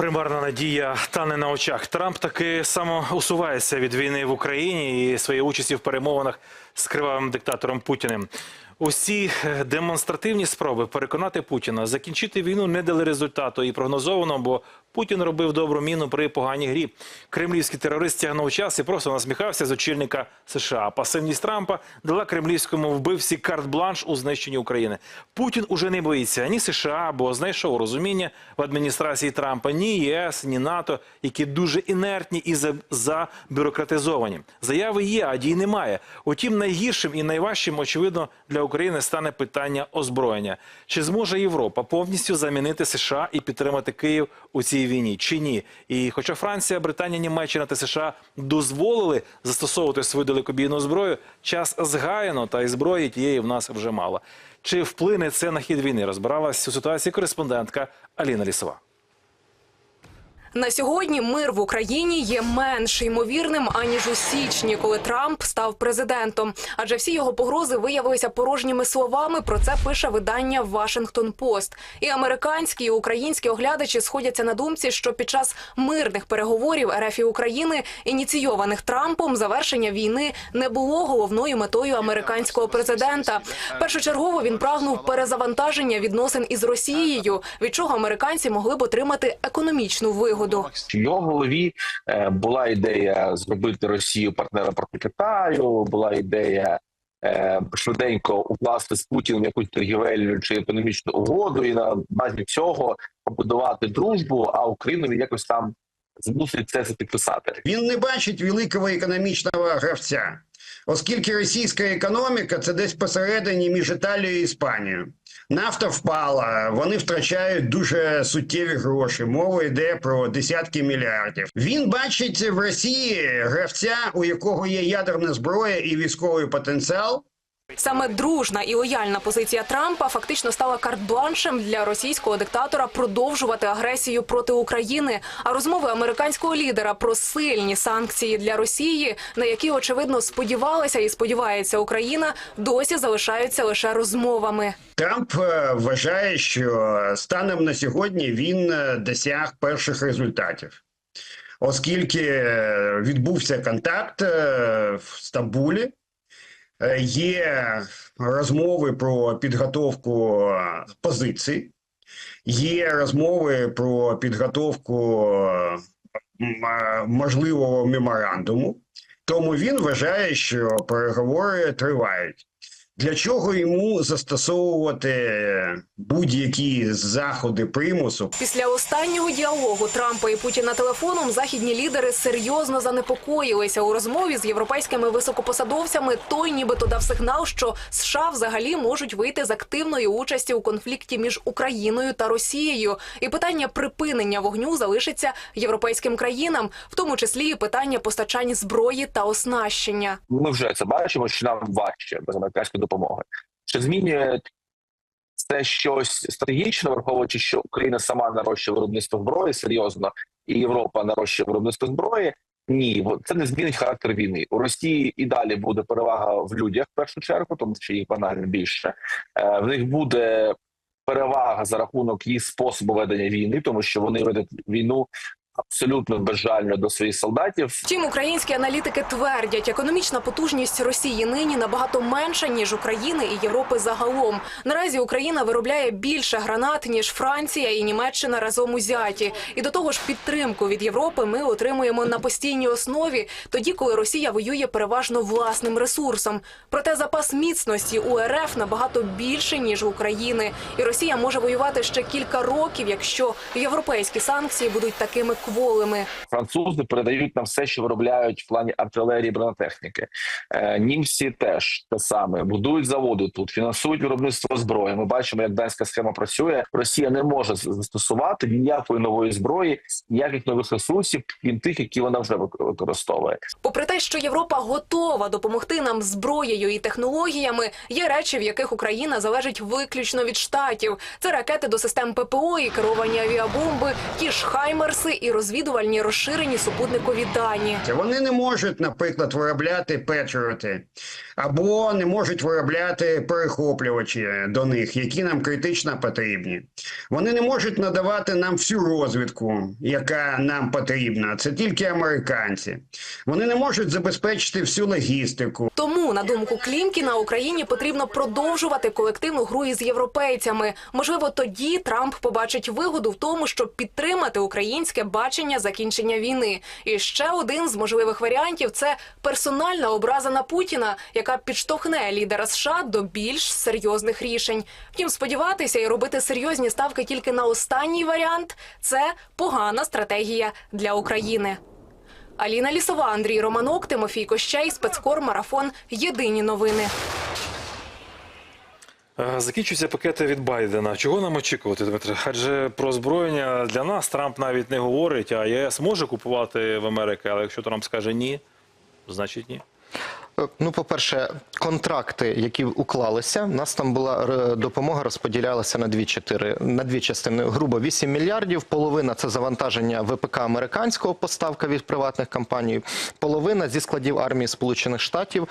Примарна надія тане на очах. Трамп таки самоусувається від війни в Україні і своєї участі в перемовинах з кривавим диктатором Путіним. Усі е, демонстративні спроби переконати Путіна закінчити війну не дали результату і прогнозовано, бо Путін робив добру міну при поганій грі. Кремлівський терорист тягнув час і просто насміхався з очільника США. Пасивність Трампа дала кремлівському вбивці карт-бланш у знищенні України. Путін уже не боїться ні США, бо знайшов розуміння в адміністрації Трампа, ні ЄС, ні НАТО, які дуже інертні і за- забюрократизовані. Заяви є, а дій немає. Утім, найгіршим і найважчим, очевидно, для України стане питання озброєння. Чи зможе Європа повністю замінити США і підтримати Київ у цій війні? Чи ні? І хоча Франція, Британія, Німеччина та США дозволили застосовувати свою далекобійну зброю, час згаяно, та й зброї тієї в нас вже мало. Чи вплине це на хід війни? Розбиралась у ситуації кореспондентка Аліна Лісова. На сьогодні мир в Україні є менш ймовірним аніж у січні, коли Трамп став президентом. Адже всі його погрози виявилися порожніми словами. Про це пише видання Вашингтон Пост. І американські і українські оглядачі сходяться на думці, що під час мирних переговорів РФ і України, ініційованих Трампом, завершення війни не було головною метою американського президента. Першочергово він прагнув перезавантаження відносин із Росією, від чого американці могли б отримати економічну вигоду. В його голові е, була ідея зробити Росію партнером проти Китаю. Була ідея е, швиденько укласти з Путіним якусь торгівельну чи економічну угоду, і на базі цього побудувати дружбу, а Україну він якось там змусить це підписати. Він не бачить великого економічного гравця, оскільки російська економіка це десь посередині між Італією і Іспанією. Нафта впала, вони втрачають дуже суттєві гроші. Мова йде про десятки мільярдів. Він бачить в Росії гравця, у якого є ядерна зброя і військовий потенціал. Саме дружна і лояльна позиція Трампа фактично стала карт-бланшем для російського диктатора продовжувати агресію проти України. А розмови американського лідера про сильні санкції для Росії, на які очевидно сподівалася і сподівається Україна, досі залишаються лише розмовами. Трамп е, вважає, що станом на сьогодні він е, досяг перших результатів, оскільки е, відбувся контакт в Стамбулі. Е, Є розмови про підготовку позицій, є розмови про підготовку е, можливого меморандуму. Тому він вважає, що переговори тривають. Для чого йому застосовувати будь-які заходи примусу? Після останнього діалогу Трампа і Путіна телефоном західні лідери серйозно занепокоїлися у розмові з європейськими високопосадовцями. Той нібито дав сигнал, що США взагалі можуть вийти з активної участі у конфлікті між Україною та Росією. І питання припинення вогню залишиться європейським країнам, в тому числі і питання постачань зброї та оснащення. Ми вже це бачимо, що нам важче без американської допомоги. Чи змінює це щось стратегічно, враховуючи, що Україна сама нарощує виробництво зброї серйозно, і Європа нарощує виробництво зброї? Ні, бо це не змінить характер війни. У Росії і далі буде перевага в людях в першу чергу, тому що їх банально більше. Е, В них буде перевага за рахунок їх способу ведення війни, тому що вони ведуть війну абсолютно безжально до своїх солдатів. Втім, українські аналітики твердять, економічна потужність Росії нині набагато менша ніж України і Європи загалом. Наразі Україна виробляє більше гранат ніж Франція і Німеччина разом узяті. І до того ж, підтримку від Європи ми отримуємо на постійній основі, тоді коли Росія воює переважно власним ресурсом. Проте запас міцності у РФ набагато більше ніж України, і Росія може воювати ще кілька років, якщо європейські санкції будуть такими кволими. Французи передають нам все, що виробляють в плані артилерії, бронетехніки. Е, німці теж те саме будують заводи тут, фінансують виробництво зброї. Ми бачимо, як данська схема працює. Росія не може застосувати ніякої нової зброї, ніяких нових ресурсів, крім тих, які вона вже використовує. Попри те, що Європа готова допомогти нам зброєю і технологіями, є речі, в яких Україна залежить виключно від штатів. Це ракети до систем ППО і керовані авіабомби, ті ж хаймерси і розвідувальні розширені супутникові дані. Вони не можуть, наприклад, виробляти петріоти або не можуть виробляти перехоплювачі до них, які нам критично потрібні. Вони не можуть надавати нам всю розвідку, яка нам потрібна. Це тільки американці. Вони не можуть забезпечити всю логістику. Тому, на думку Клімкіна, Україні потрібно продовжувати колективну гру із європейцями. Можливо, тоді Трамп побачить вигоду в тому, щоб підтримати українське бачення закінчення війни. І ще один з можливих варіантів це персональна образа на Путіна, яка підштовхне лідера США до більш серйозних рішень. Втім, сподіватися і робити серйозні ставки тільки на останній варіант це погана стратегія для України. Аліна Лісова, Андрій Романок, Тимофій Кощей, спецкор, марафон. Єдині новини. Е, Закінчуються пакети від Байдена. Чого нам очікувати, Дмитре? Адже про озброєння для нас Трамп навіть не говорить, а ЄС може купувати в Америці, але якщо Трамп скаже ні, значить ні. Е, Ну, по-перше, контракти, які уклалися, у нас там була е, допомога, розподілялася на дві чотири на дві частини. Грубо 8 мільярдів. Половина це завантаження ВПК американського поставка від приватних компаній, половина зі складів армії Сполучених Штатів.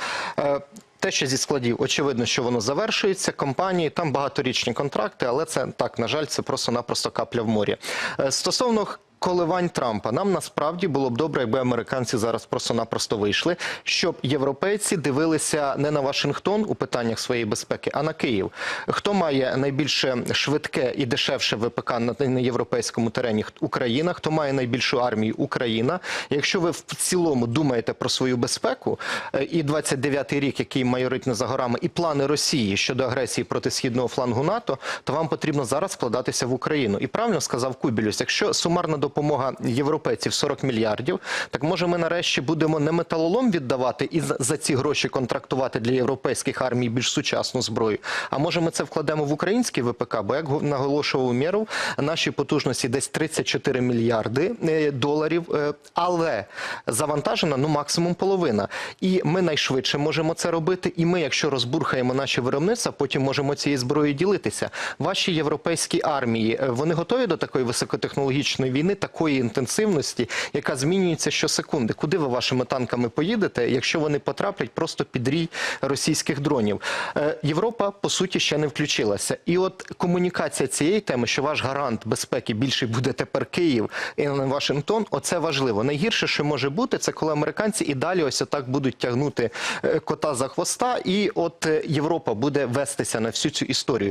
Те, що зі складів, очевидно, що воно завершується. Компанії там багаторічні контракти, але це так, на жаль, це просто-напросто капля в морі. Е, Стосовно коливань Трампа. Нам насправді було б добре, якби американці зараз просто-напросто вийшли, щоб європейці дивилися не на Вашингтон у питаннях своєї безпеки, а на Київ. Хто має найбільше швидке і дешевше ВПК на європейському терені? Україна. Хто має найбільшу армію? Україна. Якщо ви в цілому думаєте про свою безпеку е, і 29-й рік, який майорить не за горами, і плани Росії щодо агресії проти східного флангу НАТО, то вам потрібно зараз вкладатися в Україну. І правильно сказав Кубілюс, якщо сумарна допомога європейців 40 мільярдів, так може ми нарешті будемо не металолом віддавати і за- ці гроші контрактувати для європейських армій більш сучасну зброю. А може ми це вкладемо в український ВПК? Бо як го- наголошував Умєров, наші потужності десь 34 мільярди е, доларів, е, але завантажена ну максимум половина. І ми найшвидше можемо це робити. І ми, якщо розбурхаємо наші виробництва, потім можемо цією зброєю ділитися. Ваші європейські армії е, вони готові до такої високотехнологічної війни, такої інтенсивності, яка змінюється щосекунди. Куди ви вашими танками поїдете, якщо вони потраплять просто під рій російських дронів? Е, Європа по суті ще не включилася. І от комунікація цієї теми, що ваш гарант безпеки більший буде тепер Київ і не Вашингтон. Оце важливо. Найгірше, що може бути, це коли американці і далі ось отак будуть тягнути е, кота за хвоста, і от е, Європа буде вестися на всю цю історію.